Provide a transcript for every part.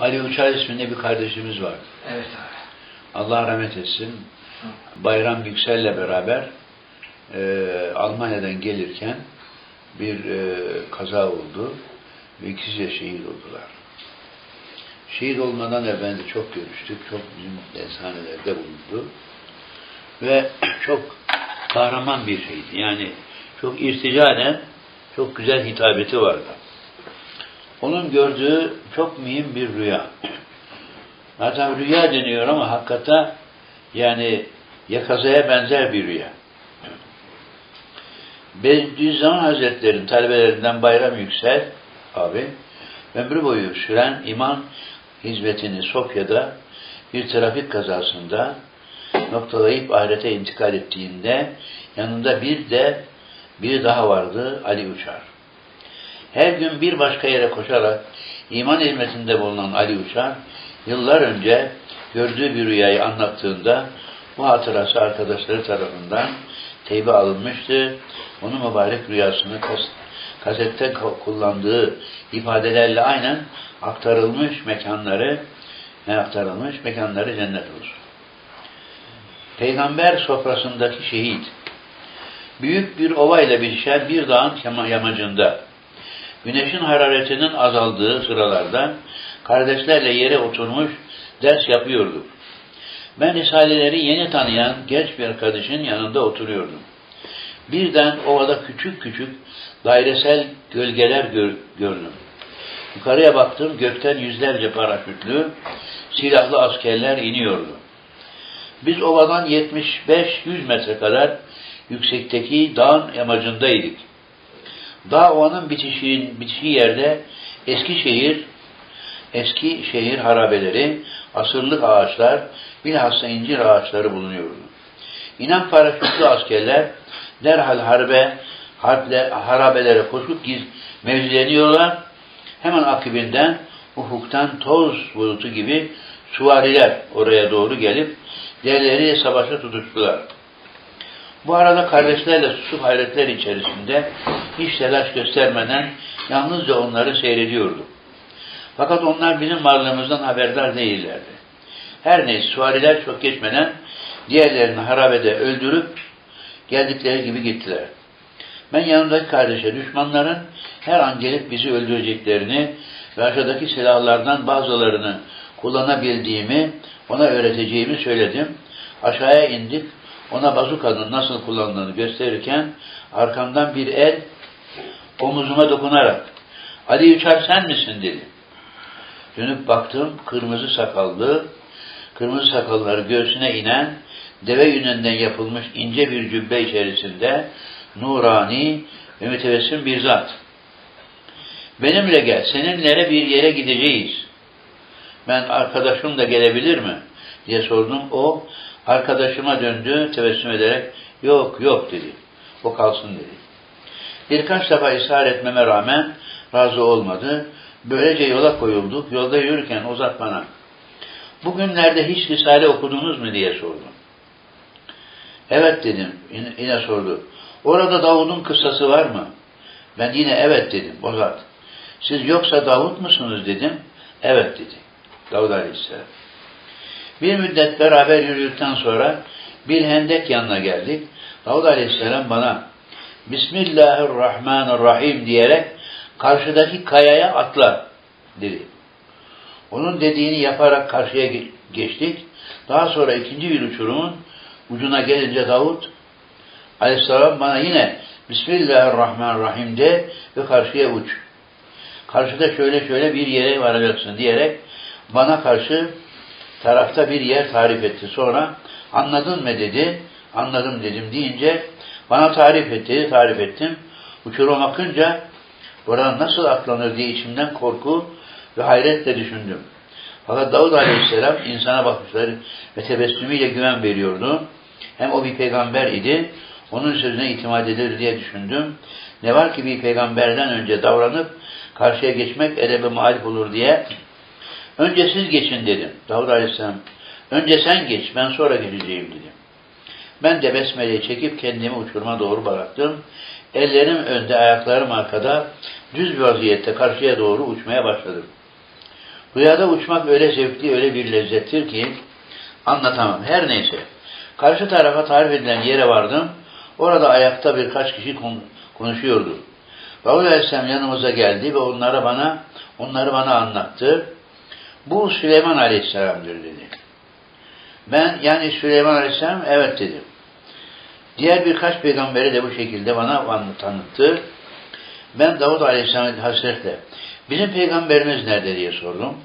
Ali Uçar isminde bir kardeşimiz var. Evet abi. Allah rahmet etsin. Bayram Yüksel'le beraber e, Almanya'dan gelirken bir e, kaza oldu ve ikisi de şehit oldular. Şehit olmadan evvel de çok görüştük, çok bizim eczanelerde bulundu ve çok kahraman bir şeydi. Yani çok irtica eden, çok güzel hitabeti vardı. Onun gördüğü çok mühim bir rüya. Zaten rüya deniyor ama hakikate yani yakazaya benzer bir rüya. Bediüzzaman Hazretleri'nin talebelerinden Bayram Yüksel abi ömrü boyu süren iman hizmetini Sofya'da bir trafik kazasında noktalayıp ahirete intikal ettiğinde yanında bir de biri daha vardı Ali Uçar. Her gün bir başka yere koşarak iman hizmetinde bulunan Ali Uçar yıllar önce gördüğü bir rüyayı anlattığında bu hatırası arkadaşları tarafından teybe alınmıştı. Onun mübarek rüyasını kas, kasette kullandığı ifadelerle aynen aktarılmış mekanları ne aktarılmış mekanları cennet olsun. Peygamber sofrasındaki şehit büyük bir ova ile bitişen bir dağın yama- yamacında güneşin hararetinin azaldığı sıralarda kardeşlerle yere oturmuş ders yapıyorduk. Ben Risaleleri yeni tanıyan genç bir arkadaşın yanında oturuyordum. Birden ovada küçük küçük dairesel gölgeler gör- gördüm. Yukarıya baktım, gökten yüzlerce paraşütlü, silahlı askerler iniyordu. Biz ovadan 75-100 metre kadar yüksekteki dağın yamacındaydık. Dağ ovanın bitişiğin, bitişiği yerde eski şehir, eski şehir harabeleri, asırlık ağaçlar, bilhassa incir ağaçları bulunuyordu. İnan paraşütlü askerler derhal harbe, harple, harabelere koşup giz, mevzileniyorlar. Hemen akibinden ufuktan toz bulutu gibi süvariler oraya doğru gelip diğerleriyle savaşa tutuştular. Bu arada kardeşlerle susup hayretler içerisinde hiç telaş göstermeden yalnızca onları seyrediyordu. Fakat onlar bizim varlığımızdan haberdar değillerdi. Her neyse süvariler çok geçmeden diğerlerini harabede öldürüp geldikleri gibi gittiler. Ben yanımdaki kardeşe düşmanların her an gelip bizi öldüreceklerini ve aşağıdaki silahlardan bazılarını kullanabildiğimi ona öğreteceğimi söyledim. Aşağıya indik. Ona bazukanın nasıl kullanıldığını gösterirken arkamdan bir el omuzuma dokunarak Ali Uçar sen misin dedi. Dönüp baktım kırmızı sakallı, kırmızı sakalları göğsüne inen, deve yününden yapılmış ince bir cübbe içerisinde nurani ve mütevessim bir zat. Benimle gel, seninle bir yere gideceğiz. Ben arkadaşım da gelebilir mi? diye sordum. O arkadaşıma döndü tebessüm ederek yok yok dedi. O kalsın dedi. Birkaç defa ısrar etmeme rağmen razı olmadı. Böylece yola koyulduk. Yolda yürürken o zat bana bugünlerde hiç Risale okudunuz mu diye sordu. Evet dedim. Yine, sordu. Orada Davud'un kıssası var mı? Ben yine evet dedim. O zat. Siz yoksa Davud musunuz dedim. Evet dedi. Davud Aleyhisselam. Bir müddet beraber yürüdükten sonra bir hendek yanına geldik. Davud Aleyhisselam bana Bismillahirrahmanirrahim diyerek karşıdaki kayaya atla dedi. Onun dediğini yaparak karşıya ge- geçtik. Daha sonra ikinci bir uçurumun ucuna gelince Davud Aleyhisselam bana yine Bismillahirrahmanirrahim de ve karşıya uç. Karşıda şöyle şöyle bir yere varacaksın diyerek bana karşı tarafta bir yer tarif etti. Sonra anladın mı dedi. Anladım dedim deyince bana tarif etti, tarif ettim. Uçurum akınca buradan nasıl atlanır diye içimden korku ve hayretle düşündüm. Fakat Davud Aleyhisselam insana bakışları ve tebessümüyle güven veriyordu. Hem o bir peygamber idi, onun sözüne itimat edilir diye düşündüm. Ne var ki bir peygamberden önce davranıp karşıya geçmek edebe muhalif olur diye önce siz geçin dedim. Davud Aleyhisselam önce sen geç ben sonra geleceğim dedim. Ben de besmeleyi çekip kendimi uçuruma doğru bıraktım. Ellerim önde, ayaklarım arkada, düz bir vaziyette karşıya doğru uçmaya başladım. Rüyada uçmak öyle zevkli, öyle bir lezzettir ki anlatamam. Her neyse. Karşı tarafa tarif edilen yere vardım. Orada ayakta birkaç kişi kon- konuşuyordu. Davud Aleyhisselam yanımıza geldi ve onları bana onları bana anlattı. Bu Süleyman Aleyhisselam'dır dedi. Ben yani Süleyman Aleyhisselam evet dedim. Diğer birkaç peygamberi de bu şekilde bana tanıttı. Ben Davud Aleyhisselam'a hasretle bizim peygamberimiz nerede diye sordum.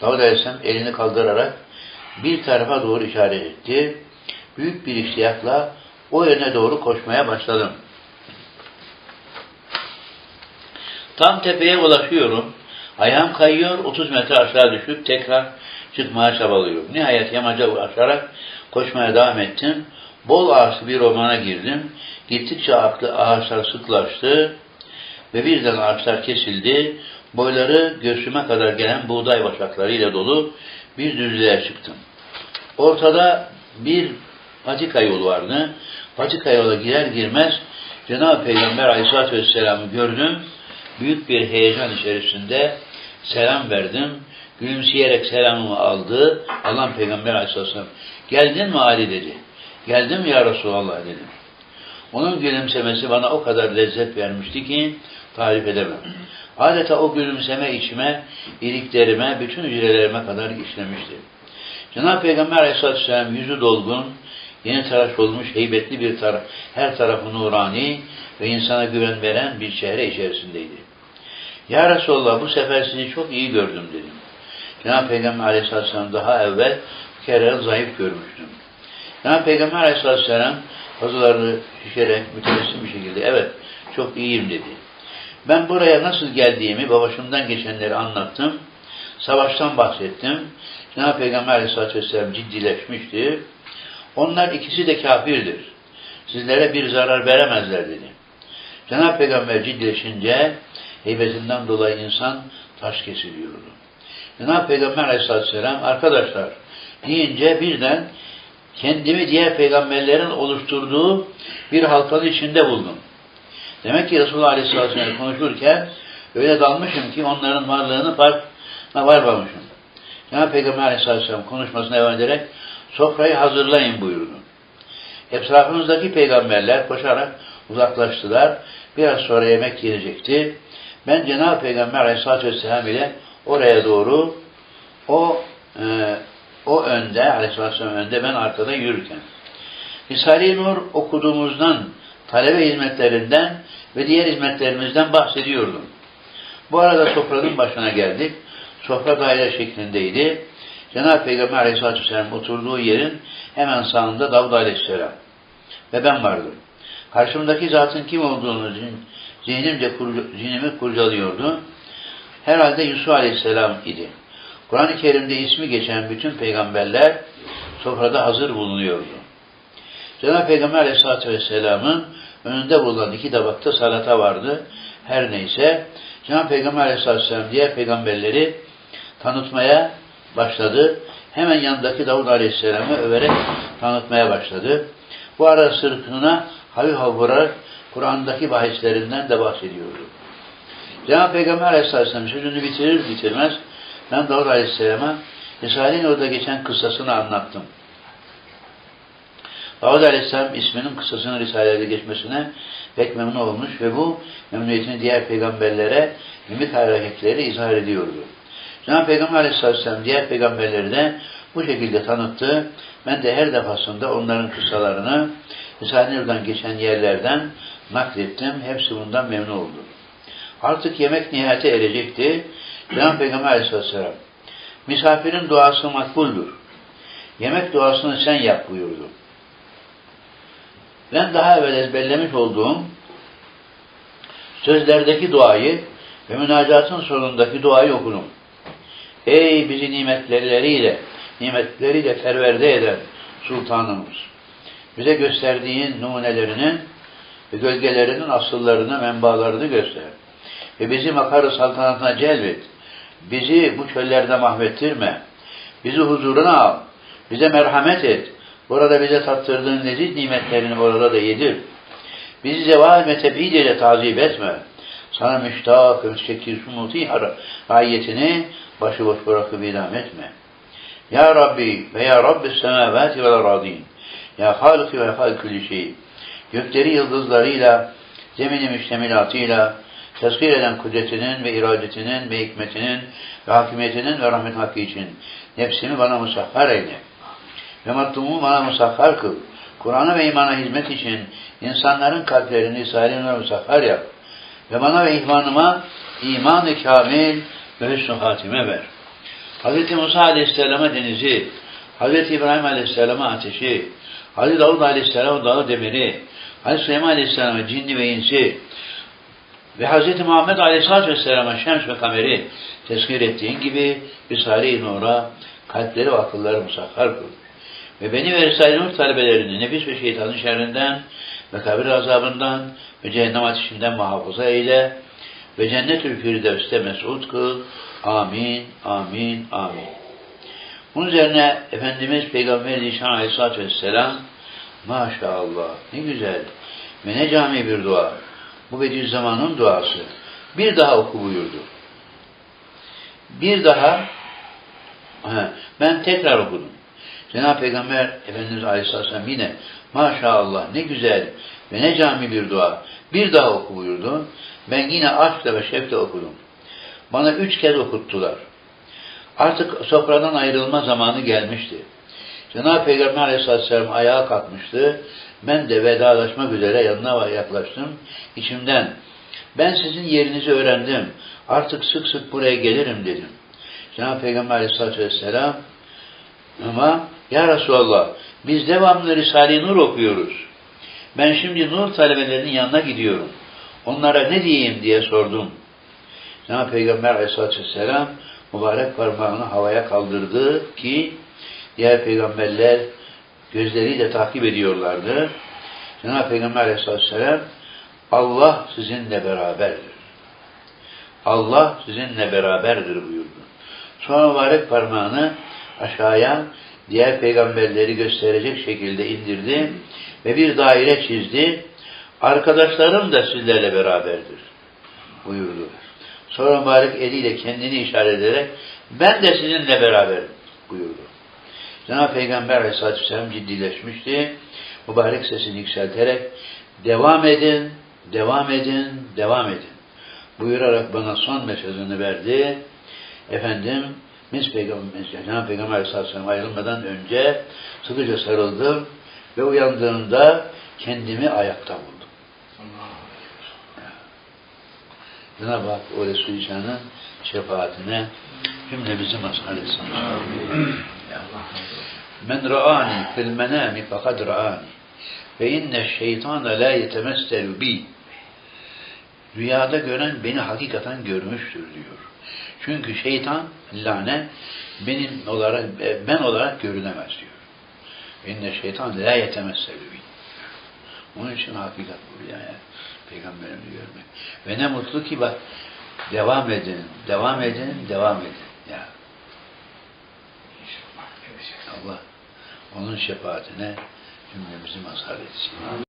Davud Aleyhisselam elini kaldırarak bir tarafa doğru işaret etti. Büyük bir iştiyakla o yöne doğru koşmaya başladım. Tam tepeye ulaşıyorum. Ayağım kayıyor, 30 metre aşağı düşüp tekrar çıkmaya çabalıyorum. Nihayet yamaca aşarak koşmaya devam ettim. Bol ağaçlı bir ormana girdim. Gittikçe aklı ağaçlar sıklaştı ve birden ağaçlar kesildi. Boyları göğsüme kadar gelen buğday başaklarıyla dolu bir düzlüğe çıktım. Ortada bir patika yolu vardı. Patika yola girer girmez Cenab-ı Peygamber Aleyhisselatü Vesselam'ı gördüm. Büyük bir heyecan içerisinde selam verdim. Gülümseyerek selamımı aldı. Allah Peygamber Aleyhisselatü Vesselam geldin mi Ali dedi. Geldim ya Resulallah dedim. Onun gülümsemesi bana o kadar lezzet vermişti ki tarif edemem. Adeta o gülümseme içime, iliklerime, bütün hücrelerime kadar işlemişti. Cenab-ı Peygamber Aleyhisselatü Vesselam yüzü dolgun, yeni tıraş olmuş heybetli bir taraf, her tarafı nurani ve insana güven veren bir çehre içerisindeydi. Ya Resulallah bu sefer sizi çok iyi gördüm dedim. Cenab-ı Peygamber Aleyhisselatü Vesselam daha evvel bir kere zayıf görmüştüm. Cenab-ı Peygamber Aleyhisselatü Vesselam hazırlarını şişerek mütebessim bir şekilde evet çok iyiyim dedi. Ben buraya nasıl geldiğimi ve başımdan geçenleri anlattım. Savaştan bahsettim. Cenab-ı Peygamber Aleyhisselatü Vesselam ciddileşmişti. Onlar ikisi de kafirdir. Sizlere bir zarar veremezler dedi. Cenab-ı Peygamber ciddileşince heybetinden dolayı insan taş kesiliyordu. Cenab-ı Peygamber Aleyhisselatü Vesselam arkadaşlar deyince birden kendimi diğer peygamberlerin oluşturduğu bir halkanın içinde buldum. Demek ki Resulullah Aleyhisselatü Vesselam konuşurken öyle dalmışım ki onların varlığını farkına varmamışım. Cenab-ı Peygamber Aleyhisselatü Vesselam konuşmasına devam ederek sofrayı hazırlayın buyurdu. Etrafımızdaki peygamberler koşarak uzaklaştılar. Biraz sonra yemek yenecekti. Ben Cenab-ı Peygamber Aleyhisselatü Vesselam ile oraya doğru o e, o önde, Aleyhisselatü Vesselam önde, ben arkada yürürken. Risale-i Nur okuduğumuzdan, talebe hizmetlerinden ve diğer hizmetlerimizden bahsediyordum. Bu arada sofranın başına geldik. Sofra daire şeklindeydi. Cenab-ı Peygamber Aleyhisselatü Vesselam oturduğu yerin hemen sağında Davud Aleyhisselam. Ve ben vardım. Karşımdaki zatın kim olduğunu zihnimce kurca, zihnimi kurcalıyordu. Herhalde Yusuf Aleyhisselam idi. Kur'an-ı Kerim'de ismi geçen bütün peygamberler sofrada hazır bulunuyordu. Cenab-ı Peygamber Aleyhisselatü Vesselam'ın önünde bulunan iki tabakta salata vardı. Her neyse Cenab-ı Peygamber Aleyhisselatü Vesselam diğer peygamberleri tanıtmaya başladı. Hemen yanındaki Davud Aleyhisselam'ı överek tanıtmaya başladı. Bu ara sırkına hafif hafif vurarak Kur'an'daki bahislerinden de bahsediyordu. Cenab-ı Peygamber Aleyhisselatü Vesselam sözünü bitirir bitirmez ben Davud Aleyhisselam'a Risale'nin orada geçen kıssasını anlattım. Davud Aleyhisselam isminin kıssasının Risale'de geçmesine pek memnun olmuş ve bu memnuniyetini diğer peygamberlere mimik hareketleri izhar ediyordu. Cenab-ı Peygamber Aleyhisselatü Vesselam diğer peygamberleri de bu şekilde tanıttı. Ben de her defasında onların kıssalarını Risale-i geçen yerlerden naklettim. Hepsi bundan memnun oldu. Artık yemek nihayete erecekti. Cenab-ı Peygamber Aleyhisselatü Vesselam misafirin duası makbuldür. Yemek duasını sen yap buyurdu. Ben daha evvel ezberlemiş olduğum sözlerdeki duayı ve münacatın sonundaki duayı okudum. Ey bizi nimetleriyle, nimetleriyle perverde eden sultanımız! Bize gösterdiğin numunelerinin ve gölgelerinin asıllarını, menbalarını göster. Ve bizi makarı saltanatına celbet. Bizi bu çöllerde mahvettirme. Bizi huzuruna al. Bize merhamet et. Burada bize tattırdığın leziz nimetlerini orada da yedir. Bizi zeval ve tebid ile tazip etme. sana müştak ve müstekir muti ayetini başıboş bırakıp idam etme. Ya Rabbi ve Ya Rabbi semavati vel aradin. Ya Haliki ve Halikülü şey. Gökleri yıldızlarıyla, zemini müştemilatıyla, tezkir eden kudretinin ve iradetinin ve hikmetinin ve hakimiyetinin ve rahmet hakkı için nefsimi bana musahhar eyle. Ve matlumu bana musahhar kıl. Kur'an'a ve imana hizmet için insanların kalplerini salimle musahhar yap. Ve bana ve ihvanıma iman-ı kamil ve hüsnü hatime ver. Hz. Musa Aleyhisselam'a denizi, Hz. İbrahim Aleyhisselam'a ateşi, Hz. Davud Aleyhisselam'a dağı demiri, Hz. Süleyman Aleyhisselam'a cinni ve insi ve Hz. Muhammed Aleyhisselatü Vesselam'a şems ve kameri tezkir ettiğin gibi Risale-i Nur'a kalpleri ve akılları musahhar kıl. Ve beni ve Risale-i Nur talebelerini nefis ve şeytanın şerrinden ve kabir azabından ve cehennem ateşinden muhafaza eyle ve cennet-ül firdevste mesut kıl. Amin, amin, amin. Bunun üzerine Efendimiz Peygamber Aleyhisselatü Vesselam Maşallah ne güzel ve ne cami bir dua. Bu Bediüzzaman'ın duası. Bir daha oku buyurdu. Bir daha he, ben tekrar okudum. Cenab-ı Peygamber Efendimiz Aleyhisselatü Vesselam yine Maşallah ne güzel ve ne cami bir dua. Bir daha oku buyurdu. Ben yine aşkla ve şevkle okudum. Bana üç kez okuttular. Artık sofradan ayrılma zamanı gelmişti. Cenab-ı Peygamber Aleyhisselatü Vesselam ayağa kalkmıştı. Ben de vedalaşmak üzere yanına yaklaştım. İçimden ben sizin yerinizi öğrendim. Artık sık sık buraya gelirim dedim. Cenab-ı Peygamber Aleyhisselatü Vesselam ama Ya Resulallah biz devamlı Risale-i Nur okuyoruz. Ben şimdi Nur talebelerinin yanına gidiyorum. Onlara ne diyeyim diye sordum. Cenab-ı Peygamber Aleyhisselatü Vesselam mübarek parmağını havaya kaldırdı ki diğer peygamberler gözleriyle takip ediyorlardı. Cenab-ı Peygamber Aleyhisselatü Vesselam Allah sizinle beraberdir. Allah sizinle beraberdir buyurdu. Sonra mübarek parmağını aşağıya diğer peygamberleri gösterecek şekilde indirdi ve bir daire çizdi. Arkadaşlarım da sizlerle beraberdir buyurdu. Sonra mübarek eliyle kendini işaret ederek ben de sizinle beraberim buyurdu. Cenab-ı Peygamber Aleyhisselatü Vesselam ciddileşmişti. Mübarek sesini yükselterek devam edin, devam edin, devam edin buyurarak bana son mesajını verdi. Efendim biz Peygamber, Cenab-ı Peygamber Aleyhisselatü Vesselam ayrılmadan önce sıkıca sarıldım ve uyandığımda kendimi ayakta buldum. Cenab-ı Hak o Şan'ın şefaatine cümlemizi mazhar etsin. Men ra'ani fil menami fekad ra'ani ve inne şeytane la yetemesselu bi Rüyada gören beni hakikaten görmüştür diyor. Çünkü şeytan lane benim olarak ben olarak görünemez diyor. İnne şeytan la yetemesselu bi. Onun için hakikat bu yani. Peygamberimi görmek. Ve ne mutlu ki bak devam edin, devam edin, devam edin. Ya. Allah onun şefaatine cümlemizi mazhar etsin.